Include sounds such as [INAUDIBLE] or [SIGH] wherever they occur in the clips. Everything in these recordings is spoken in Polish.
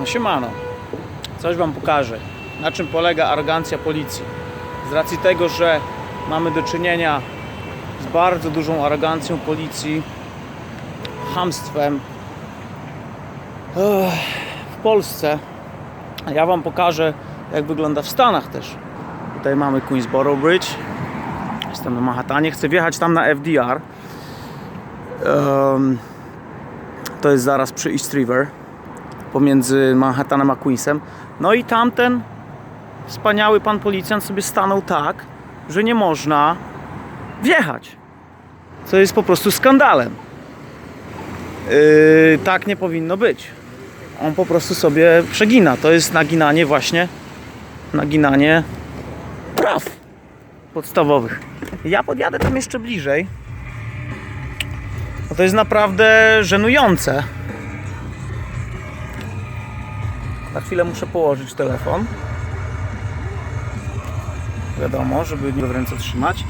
No siemano, coś wam pokażę. Na czym polega arogancja policji? Z racji tego, że mamy do czynienia z bardzo dużą arogancją policji, hamstwem w Polsce, ja wam pokażę jak wygląda w Stanach też. Tutaj mamy Queensboro Bridge. Jestem na Manhattanie, chcę wjechać tam na FDR. Em, to jest zaraz przy East River pomiędzy Manhattanem a Queensem. No i tamten wspaniały pan policjant sobie stanął tak, że nie można wjechać. Co jest po prostu skandalem. Yy, tak nie powinno być. On po prostu sobie przegina. To jest naginanie właśnie, naginanie praw podstawowych. Ja podjadę tam jeszcze bliżej. Bo to jest naprawdę żenujące. Na chwilę muszę położyć telefon. Wiadomo, żeby nie w ręce trzymać.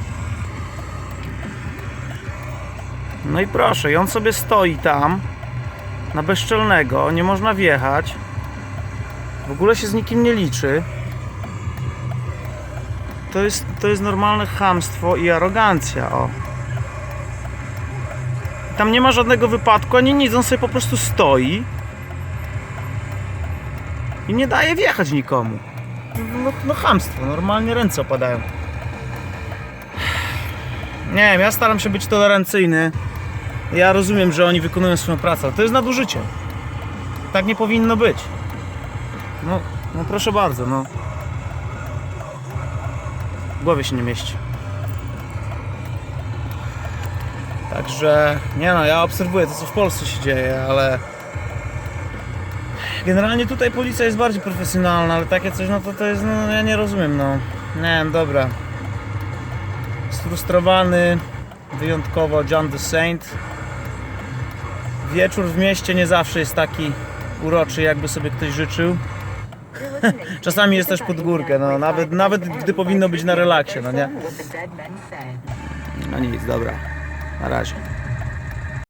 No i proszę, i on sobie stoi tam na bezczelnego, nie można wjechać. W ogóle się z nikim nie liczy. To jest, to jest normalne chamstwo i arogancja, o. Tam nie ma żadnego wypadku, ani nic, on sobie po prostu stoi i nie daje wjechać nikomu. No, no chamstwo, normalnie ręce opadają. Nie wiem, ja staram się być tolerancyjny. Ja rozumiem, że oni wykonują swoją pracę, ale to jest nadużycie. Tak nie powinno być. No, no proszę bardzo, no. W głowie się nie mieści. Także, nie no, ja obserwuję to, co w Polsce się dzieje, ale generalnie tutaj policja jest bardziej profesjonalna, ale takie coś, no to to jest, no ja nie rozumiem, no. Nie wiem, dobra. Sfrustrowany, wyjątkowo John the Saint. Wieczór w mieście nie zawsze jest taki uroczy, jakby sobie ktoś życzył. [LAUGHS] Czasami jest też pod górkę, no, nawet, nawet gdy powinno być na relaksie, no nie? No nic, dobra. Na razie.